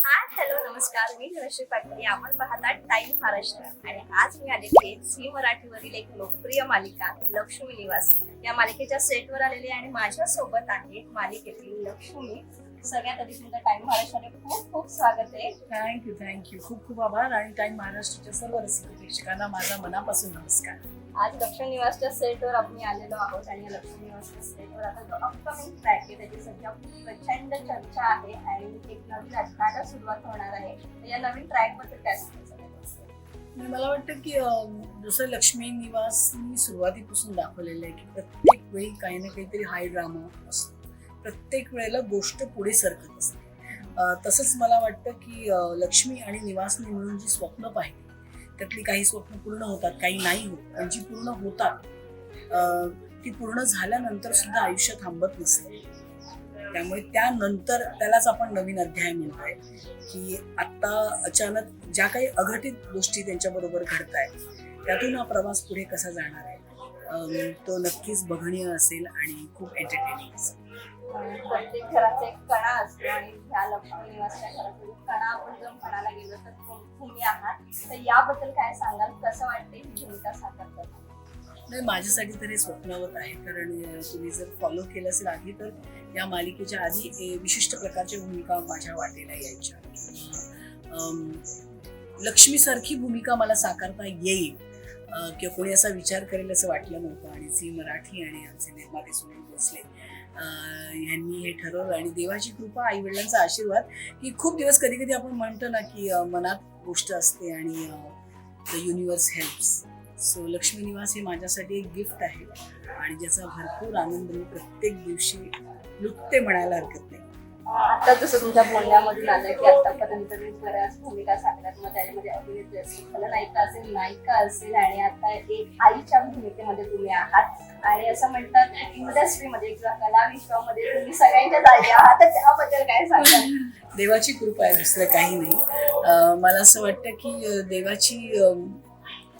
Hi hello नमस्कार. मी धनश्री पाटील. आपण पाहता टाइम महाराष्ट्र. आणि आज मी आलेली आहे झी मराठीवरील एक लोकप्रिय मालिका लक्ष्मी निवास. या मालिकेच्या सेटवर आलेली आहे आणि माझ्या सोबत आहे मालिकेतील लक्ष्मी. सगळ्यात आधी तुमचं टाइम महाराष्ट्राने खूप खूप स्वागत आहे. थँक्यू थँक्यू खूप खूप आभार आणि टाइम महाराष्ट्राच्या सर्व रसिक प्रेक्षकांना माझा मनापासून नमस्कार. आज लक्ष्मी निवासच्या सेटवर आपण आलेलो आहोत आणि या लक्ष्मी निवासच्या सेटवर आता जो अपकमिंग ट्रॅक आहे त्याची सध्या प्रचंड चर्चा आहे आणि एक नवीन अध्यायाला सुरुवात होणार आहे. तर या नवीन ट्रॅक काय सांगायचं मला वाटतं की जसं लक्ष्मी निवास मी सुरुवातीपासून दाखवलेलं आहे की प्रत्येक वेळी काही ना काहीतरी हाय ड्रामा असतो. प्रत्येक वेळेला गोष्ट पुढे सरकत असते. तसंच मला वाटतं की लक्ष्मी आणि निवासनी मिळून जी स्वप्न पाहिली त्यातली काही स्वप्न पूर्ण होतात काही नाही होत. पण जी पूर्ण होतात ती पूर्ण झाल्यानंतर सुद्धा आयुष्य थांबत नसते. त्यामुळे त्यानंतर त्यालाच आपण नवीन अध्याय म्हणतोय की आत्ता अचानक ज्या काही अघटित गोष्टी त्यांच्याबरोबर घडत आहेत त्यातून हा प्रवास पुढे कसा जाणार आहे? तो नक्कीच बघणीय असेल आणि खूप एंटरटेनिंग असेल. प्रत्येक घराचा एक कणा असतो आणि ह्या लक्ष्मी निवासच्या घराचा कणा आपण जर म्हणायला गेलो तर तुम्ही आहात तर याबद्दल काय सांगाल? कसं वाटते ही भूमिका साकार साकारताना नाही माझ्यासाठी तर हे स्वप्नवत आहे. कारण तुम्ही जर फॉलो केलं असेल आधी तर या मालिकेच्या आधी विशिष्ट प्रकारच्या भूमिका माझ्या वाटेला यायच्या. लक्ष्मीसारखी भूमिका मला साकारता येईल. किंवा कोणी असा विचार करेल असं वाटलं नव्हतं. आणि झी मराठी आणि आमचे निर्माते सुनील भोसले ह्यांनी हे ठरवलं आणि देवाची कृपा आई वडिलांचा आशीर्वाद की खूप दिवस कधी कधी आपण म्हणतो ना की मनात गोष्ट असते आणि the universe helps so Lakshmi Niwas हे माझ्यासाठी एक गिफ्ट आहे आणि ज्याचा भरपूर आनंद मी प्रत्येक दिवशी लुटते म्हणायला हरकत नाही. आता जसं तुमच्या बोलण्यामधून आलं की आतापर्यंत मी बऱ्याच भूमिका साकारल्यात मग त्याच्यामध्ये अभिनेत्री असेल मला नायिका असेल नायिका असेल आणि आता एक आईच्या भूमिकेमध्ये तुम्ही आहात. आणि असं म्हणतात इंडस्ट्रीमध्ये किंवा कला विश्वामध्ये तुम्ही सगळ्यांच्या जागी आहात. तर त्याबद्दल काय सांगाल? देवाची कृपा आहे दुसरं काही नाही. मला असं वाटतं की देवाची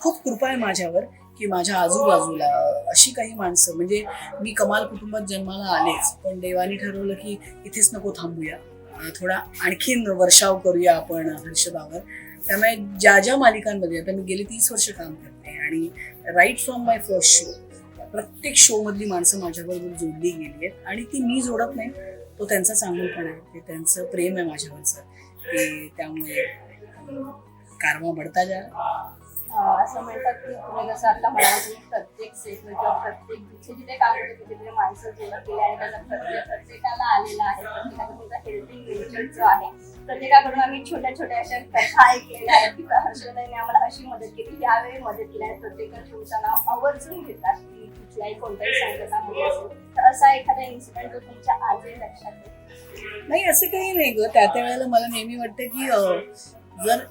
खूप कृपा आहे माझ्यावर. की माझ्या आजूबाजूला अशी काही माणसं म्हणजे मी कमाल कुटुंबात जन्माला आलेच पण देवाने ठरवलं की इथेच नको थांबूया. थोडा आणखीन वर्षाव करूया आपण हर्षदावर त्यामुळे ज्या ज्या मालिकांमध्ये आता मी गेली तीस वर्ष काम करते आणि right from my first show प्रत्येक शोमधली माणसं माझ्याबरोबर जोडली गेली आहेत आणि ती मी जोडत नाही तो त्यांचा चांगलपण आहे ते त्यांचं प्रेम आहे माझ्यावरचं. की त्यामुळे कारवा बढता जा. असं म्हणतात की तुम्ही जसं आता म्हणाल तुम्ही प्रत्येक सेट किंवा प्रत्येक जिथे जिथे काम होते तिथे तिथे माणसं जोडत गेले आणि त्याचा प्रत्येक प्रत्येकाला आलेला आहे प्रत्येकाचा तुमचा हेल्पिंग नेचर जो आहे प्रत्येकाकडून आम्ही छोट्या छोट्या अशा कथा ऐकलेल्या आहेत की हर्षदाने आम्हाला अशी मदत केली त्यावेळी मदत केली आणि प्रत्येकाला तुमचं नाव आवर्जून घेतात की कुठल्याही कोणत्याही संकटामध्ये असेल तर असा एखादा इन्सिडेंट जो तुमच्या आजही लक्षात येतो नाही असं काही नाही ग. त्या त्या वेळेला मला नेहमी वाटतं की जर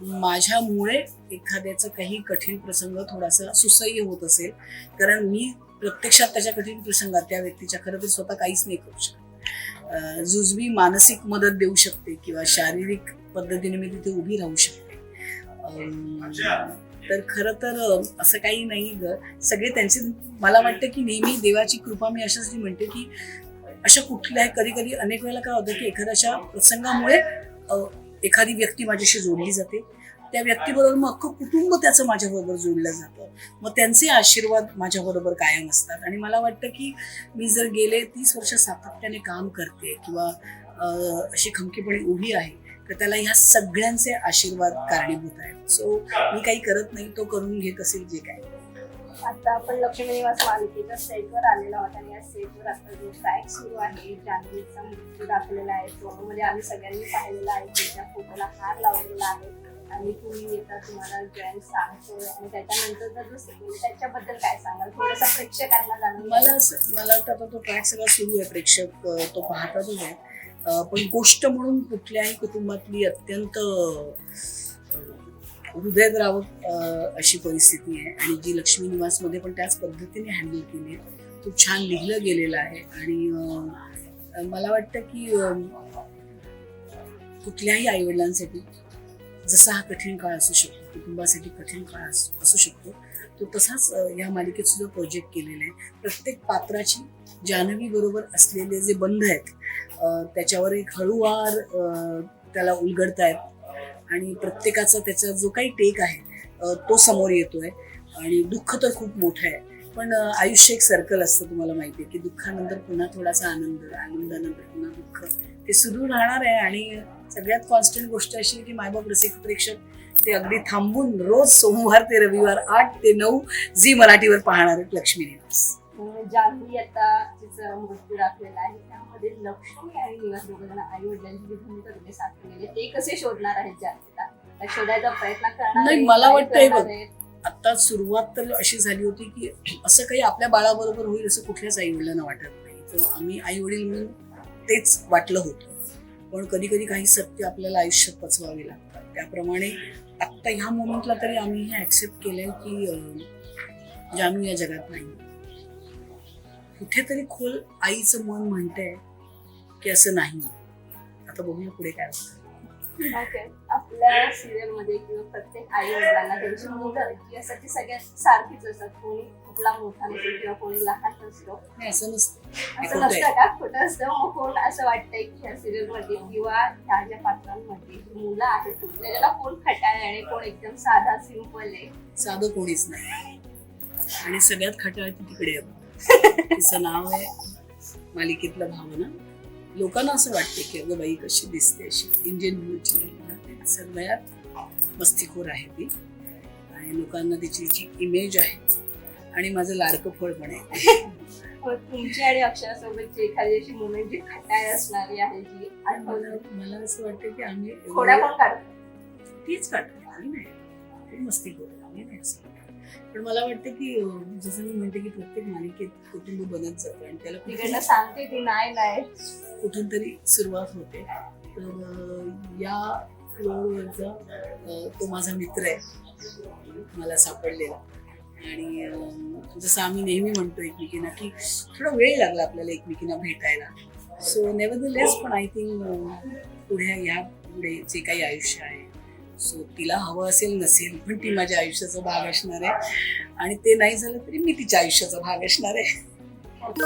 माझ्यामुळे एखाद्याचं काही कठीण प्रसंग थोडासा सुसह्य होत असेल कारण मी प्रत्यक्षात त्याच्या कठीण प्रसंगात त्या व्यक्तीच्या खरं तर स्वतः काहीच नाही करू शकत. जुजबी मानसिक मदत देऊ शकते किंवा शारीरिक पद्धतीने मी तिथे उभी राहू शकते. तर खरं तर असं काही नाही ग. सगळे त्यांचे मला वाटतं की नेहमी देवाची कृपा मी अशासाठी म्हणते की अशा कुठल्याही कधी कधी अनेक वेळेला काय होतं की एखाद्याच्या प्रसंगामुळे एखादी व्यक्ती माझ्याशी जोडली जाते त्या व्यक्तीबरोबर मग अख्खं कुटुंब त्याचं माझ्याबरोबर जोडलं जातं. मग त्यांचे आशीर्वाद माझ्याबरोबर कायम असतात. आणि मला वाटतं की मी जर गेले तीस वर्ष सातत्याने काम करते किंवा अशी खमकीपणे उभी आहे तर त्याला ह्या सगळ्यांचे आशीर्वाद कारणीभूत आहेत. सो मी काही करत नाही तो करून घेत असेल जे काय. आता आपण लक्ष्मी निवास मालिकेच्या सेटवर आलेलो आहोत आणि या सेटवर आता जो ट्रॅक सुरू आहे जान्हवीचा मृत्यू दाखवलेला आहे फोटोमध्ये आम्ही सगळ्यांनी पाहिलेला आहे की त्या फोटोला हार लावलेला आहे. आणि तुम्ही येता तुम्हाला जॉईन सांगतो आणि त्याच्यानंतर जो सिक्वेल त्याच्याबद्दल काय सांगाल? थोडंसं प्रेक्षकांना जाणून मला असं मला वाटतं आता तो ट्रॅक सगळा सुरू आहे प्रेक्षक अं, तो पाहतातच आहे. अं, पण गोष्ट म्हणून कुठल्याही कुटुंबातली अत्यंत अं, हृदयद्रावक अशी परिस्थिती आहे. आणि जी लक्ष्मी निवासमध्ये पण त्याच पद्धतीने हँडल केली आहे. खूप छान लिहिलं गेलेलं आहे. आणि मला वाटतं की कुठल्याही आईवडिलांसाठी जसा हा कठीण काळ असू शकतो कुटुंबासाठी कठीण काळ असू शकतो तो तसाच ह्या या मालिकेत सुद्धा प्रोजेक्ट केलेला आहे. प्रत्येक पात्राची जान्हवी बरोबर असलेले जे बंध आहेत त्याच्यावर एक हळूवार त्याला उलगडतायत. आणि प्रत्येकाचा त्याचा जो काही टेक आहे तो समोर येतोय. आणि दुःख तर खूप मोठं आहे. पण आयुष्य एक सर्कल असतं तुम्हाला माहिती आहे की दुःखानंतर पुन्हा थोडासा आनंद आनंदानंतर पुन्हा दुःख. ते सुरू राहणार आहे आणि सगळ्यात कॉन्स्टंट गोष्ट अशी की मायबाप रसिक प्रेक्षक ते अगदी थांबून रोज सोमवार ते रविवार आठ ते नऊ झी मराठीवर पाहणार आहेत लक्ष्मी निवास. जान्हवी आता तिचा मृत्यू दाखलेला आहे त्यामध्ये लक्ष्मी आणि निवास दोघं जण आई वडिलांची जी भूमिका तुम्ही आहे, ते कसे शोधणार आहेत जान्हवीला शोधायचा प्रयत्न करणार नाही, मला वाटतंय बघ. आता सुरुवात तर अशी झाली होती की असं काही आपल्या बाळाबरोबर होईल असं कुठल्याच आई वडिलांना वाटत नाही. तर आम्ही आई वडील म्हणून तेच वाटलं होतं. पण कधी कधी काही सत्य आपल्याला आयुष्यात पचवावे लागतात. त्याप्रमाणे आत्ता ह्या मोमेंटला तरी आम्ही हे ऍक्सेप्ट केलंय की अं, जानू या जगात नाही. कुठेतरी खोल आईचं मन म्हणतंय की असं नाही. आता बघूया पुढे काय होतं. आपल्या सिरियलमध्ये किंवा प्रत्येक आई वडिलांना त्यांची मुलं ती सगळ्यात सारखीच असतात. कोणी कुठला मोठा नसतो किंवा कोणी लहान नसतो. असं नसतं. असं. नसतं का? खोटं असतं. मग कोण असं वाटतंय की ह्या सिरियलमध्ये किंवा ह्या ज्या पात्रांमध्ये मुलं आहेत त्याच्याला कोण खटाळ आहे? आणि कोण एकदम साधा सिंपल आहे? साधं कोणीच नाही. आणि सगळ्यात खटाळ तिकडे आहे तिचं नाव आहे मालिकेतला भावना. लोकांना असं वाटते की अगं बाई कशी दिसते अशी इंडियन ब्युटी सगळ्यात मस्तीखोर आहे ती. आणि लोकांना तिची जी इमेज आहे आणि माझं लाडकं फळ पण आहे. मग तुमची आणि अक्षरासोबतची एखादी अशी मुमेंट जी खटाळ असणारी आहे जी मला असं वाटतं की आम्ही थोड्या पण काढतो. तीच काढतो. आम्ही नाही. मस्ती करू आम्ही नाही पण मला वाटतं की जसं मी म्हणते की प्रत्येक मालिकेत कुटुंब बनत जातं आणि त्याला तिकडनं सांगते ती नाही नाही. कुठून तरी सुरुवात होते. तर या फ्लोअरवरचा तो माझा मित्र आहे. मला सापडलेला. आणि जसं आम्ही नेहमी म्हणतो एकमेकींना की थोडा वेळ लागला आपल्याला एकमेकींना भेटायला. सो नेवर द लेस पण आय थिंक पुढे ह्या पुढे जे काही आयुष्य आहे सो तिला हवं असेल नसेल पण ती माझ्या आयुष्याचा भाग असणार आहे. आणि ते नाही झालं तरी मी तिच्या आयुष्याचा भाग असणार आहे. खूप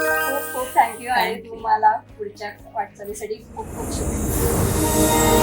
खूप थँक्यू आणि. तुम्हाला पुढच्या वाटचालीसाठी खूप खूप शुभेच्छा.